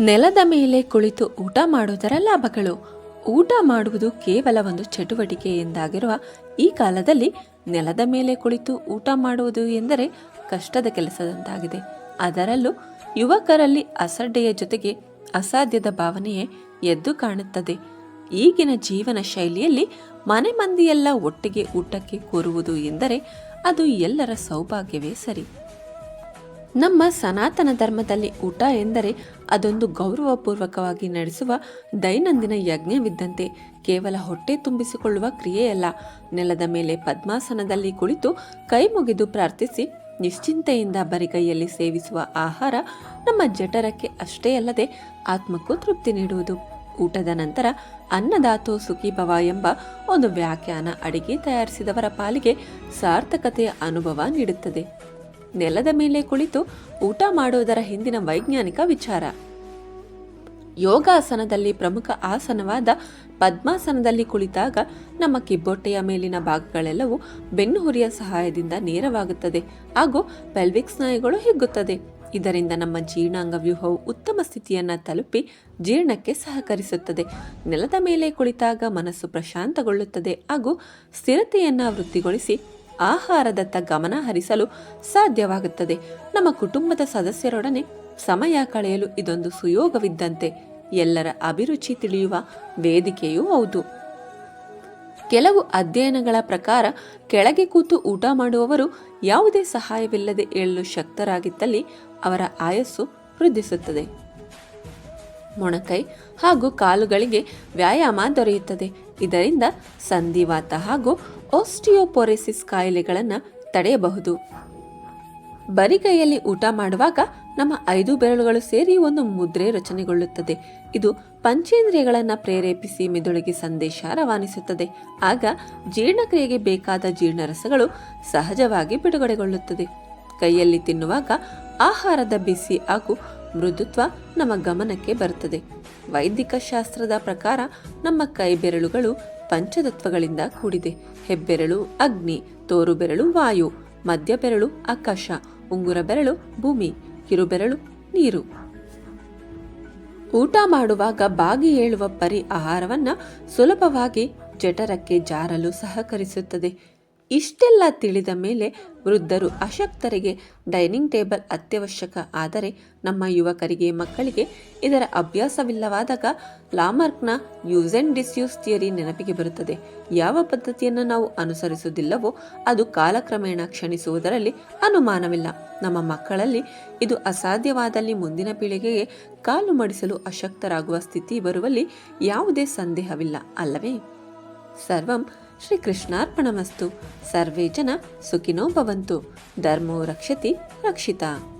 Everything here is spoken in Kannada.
ನೆಲದ ಮೇಲೆ ಕುಳಿತು ಊಟ ಮಾಡುವುದರ ಲಾಭಗಳು. ಊಟ ಮಾಡುವುದು ಕೇವಲ ಒಂದು ಚಟುವಟಿಕೆ ಎಂದಾಗಿರುವ ಈ ಕಾಲದಲ್ಲಿ ನೆಲದ ಮೇಲೆ ಕುಳಿತು ಊಟ ಮಾಡುವುದು ಎಂದರೆ ಕಷ್ಟದ ಕೆಲಸದಂತಾಗಿದೆ. ಅದರಲ್ಲೂ ಯುವಕರಲ್ಲಿ ಅಸಡ್ಡೆಯ ಜೊತೆಗೆ ಅಸಾಧ್ಯದ ಭಾವನೆಯೇ ಎದ್ದು ಕಾಣುತ್ತದೆ. ಈಗಿನ ಜೀವನ ಶೈಲಿಯಲ್ಲಿ ಮನೆ ಮಂದಿಯೆಲ್ಲ ಒಟ್ಟಿಗೆ ಊಟಕ್ಕೆ ಕೂರುವುದು ಎಂದರೆ ಅದು ಎಲ್ಲರ ಸೌಭಾಗ್ಯವೇ ಸರಿ. ನಮ್ಮ ಸನಾತನ ಧರ್ಮದಲ್ಲಿ ಊಟ ಎಂದರೆ ಅದೊಂದು ಗೌರವಪೂರ್ವಕವಾಗಿ ನಡೆಸುವ ದೈನಂದಿನ ಯಜ್ಞವಿದ್ದಂತೆ ಕೇವಲ ಹೊಟ್ಟೆ ತುಂಬಿಸಿಕೊಳ್ಳುವ ಕ್ರಿಯೆಯಲ್ಲ. ನೆಲದ ಮೇಲೆ ಪದ್ಮಾಸನದಲ್ಲಿ ಕುಳಿತು ಕೈ ಮುಗಿದು ಪ್ರಾರ್ಥಿಸಿ ನಿಶ್ಚಿಂತೆಯಿಂದ ಬರಿಗೈಯಲ್ಲಿ ಸೇವಿಸುವ ಆಹಾರ ನಮ್ಮ ಜಠರಕ್ಕೆ ಅಷ್ಟೇ ಅಲ್ಲದೆ ಆತ್ಮಕ್ಕೂ ತೃಪ್ತಿ ನೀಡುವುದು. ಊಟದ ನಂತರ ಅನ್ನದಾತೋ ಸುಖೀಭವ ಎಂಬ ಒಂದು ವ್ಯಾಖ್ಯಾನ ಅಡಿಗೆ ತಯಾರಿಸಿದವರ ಪಾಲಿಗೆ ಸಾರ್ಥಕತೆಯ ಅನುಭವ ನೀಡುತ್ತದೆ. ನೆಲದ ಮೇಲೆ ಕುಳಿತು ಊಟ ಮಾಡುವುದರ ಹಿಂದಿನ ವೈಜ್ಞಾನಿಕ ವಿಚಾರ. ಯೋಗಾಸನದಲ್ಲಿ ಪ್ರಮುಖ ಆಸನವಾದ ಪದ್ಮಾಸನದಲ್ಲಿ ಕುಳಿತಾಗ ನಮ್ಮ ಕಿಬ್ಬೊಟ್ಟೆಯ ಮೇಲಿನ ಭಾಗಗಳೆಲ್ಲವೂ ಬೆನ್ನುಹುರಿಯ ಸಹಾಯದಿಂದ ನೇರವಾಗುತ್ತದೆ ಹಾಗೂ ಪೆಲ್ವಿಕ್ ಸ್ನಾಯುಗಳು ಹಿಗ್ಗುತ್ತದೆ. ಇದರಿಂದ ನಮ್ಮ ಜೀರ್ಣಾಂಗ ವ್ಯೂಹವು ಉತ್ತಮ ಸ್ಥಿತಿಯನ್ನ ತಲುಪಿ ಜೀರ್ಣಕ್ಕೆ ಸಹಕರಿಸುತ್ತದೆ. ನೆಲದ ಮೇಲೆ ಕುಳಿತಾಗ ಮನಸ್ಸು ಪ್ರಶಾಂತಗೊಳ್ಳುತ್ತದೆ ಹಾಗೂ ಸ್ಥಿರತೆಯನ್ನು ವೃತ್ತಿಗೊಳಿಸಿ ಆಹಾರದತ್ತ ಗಮನ ಹರಿಸಲು ಸಾಧ್ಯವಾಗುತ್ತದೆ. ನಮ್ಮ ಕುಟುಂಬದ ಸದಸ್ಯರೊಡನೆ ಸಮಯ ಕಳೆಯಲು ಇದೊಂದು ಸುಯೋಗವಿದ್ದಂತೆ ಎಲ್ಲರ ಅಭಿರುಚಿ ತಿಳಿಯುವ ವೇದಿಕೆಯೂ ಹೌದು. ಕೆಲವು ಅಧ್ಯಯನಗಳ ಪ್ರಕಾರ ಕೆಳಗೆ ಕೂತು ಊಟ ಮಾಡುವವರು ಯಾವುದೇ ಸಹಾಯವಿಲ್ಲದೆ ಏಳಲು ಶಕ್ತರಾಗಿದ್ದಲ್ಲಿ ಅವರ ಆಯಸ್ಸು ವೃದ್ಧಿಸುತ್ತದೆ. ಮೊಣಕೈ ಹಾಗೂ ಕಾಲುಗಳಿಗೆ ವ್ಯಾಯಾಮ ದೊರೆಯುತ್ತದೆ. ಇದರಿಂದ ಸಂಧಿವಾತ ಹಾಗೂ ಓಸ್ಟಿಯೋಪೊರೆಸಿಸ್ ಕಾಯಿಲೆಗಳನ್ನು ತಡೆಯಬಹುದು. ಬರಿಗೈಯಲ್ಲಿ ಊಟ ಮಾಡುವಾಗ ನಮ್ಮ ಐದು ಬೆರಳುಗಳು ಸೇರಿ ಒಂದು ಮುದ್ರೆ ರಚನೆಗೊಳ್ಳುತ್ತದೆ. ಇದು ಪಂಚೇಂದ್ರಿಯಗಳನ್ನು ಪ್ರೇರೇಪಿಸಿ ಮೆದುಳಿಗೆ ಸಂದೇಶ ರವಾನಿಸುತ್ತದೆ. ಆಗ ಜೀರ್ಣಕ್ರಿಯೆಗೆ ಬೇಕಾದ ಜೀರ್ಣರಸಗಳು ಸಹಜವಾಗಿ ಬಿಡುಗಡೆಗೊಳ್ಳುತ್ತದೆ. ಕೈಯಲ್ಲಿ ತಿನ್ನುವಾಗ ಆಹಾರದ ಬಿಸಿ ಹಾಗೂ ಮೃದುತ್ವ ನಮ್ಮ ಗಮನಕ್ಕೆ ಬರುತ್ತದೆ. ವೈದಿಕ ಶಾಸ್ತ್ರದ ಪ್ರಕಾರ ನಮ್ಮ ಕೈ ಬೆರಳುಗಳು ಪಂಚತತ್ವಗಳಿಂದ ಕೂಡಿದೆ. ಹೆಬ್ಬೆರಳು, ಅಗ್ನಿ ತೋರು ಬೆರಳು ವಾಯು ಮಧ್ಯ ಬೆರಳು ಆಕಾಶ ಉಂಗುರ ಬೆರಳು ಭೂಮಿ, ಕಿರುಬೆರಳು, ನೀರು. ಊಟ ಮಾಡುವಾಗ ಬಾಗಿ ಏಳುವ ಪರಿ ಆಹಾರವನ್ನು ಸುಲಭವಾಗಿ ಜಠರಕ್ಕೆ ಜಾರಲು ಸಹಕರಿಸುತ್ತದೆ. ಇಷ್ಟೆಲ್ಲ ತಿಳಿದ ಮೇಲೆ ವೃದ್ಧರು ಅಶಕ್ತರಿಗೆ ಡೈನಿಂಗ್ ಟೇಬಲ್ ಅತ್ಯವಶ್ಯಕ. ಆದರೆ ನಮ್ಮ ಯುವಕರಿಗೆ, ಮಕ್ಕಳಿಗೆ ಇದರ ಅಭ್ಯಾಸವಿಲ್ಲವಾದಾಗ ಲಾಮಾರ್ಕ್ನ ಯೂಸ್ ಅಂಡ್ ಡಿಸ್ಯೂಸ್ ಥಿಯರಿ ನೆನಪಿಗೆ ಬರುತ್ತದೆ. ಯಾವ ಪದ್ಧತಿಯನ್ನು ನಾವು ಅನುಸರಿಸುವುದಿಲ್ಲವೋ ಅದು ಕಾಲಕ್ರಮೇಣ ಕ್ಷಣಿಸುವುದರಲ್ಲಿ ಅನುಮಾನವಿಲ್ಲ. ನಮ್ಮ ಮಕ್ಕಳಲ್ಲಿ ಇದು ಅಸಾಧ್ಯವಾದಲ್ಲಿ ಮುಂದಿನ ಪೀಳಿಗೆಗೆ ಕಾಲು ಮಡಿಸಲು ಅಶಕ್ತರಾಗುವ ಸ್ಥಿತಿ ಬರುವಲ್ಲಿ ಯಾವುದೇ ಸಂದೇಹವಿಲ್ಲ, ಅಲ್ಲವೇ? ಸರ್ವಂ ಶ್ರೀಕೃಷ್ಣಾರ್ಪಣಮಸ್ತು. ಸರ್ವೇ ಜನ ಸುಖಿನೋ ಭವಂತು. ಧರ್ಮೋ ರಕ್ಷತಿ ರಕ್ಷಿತಾ.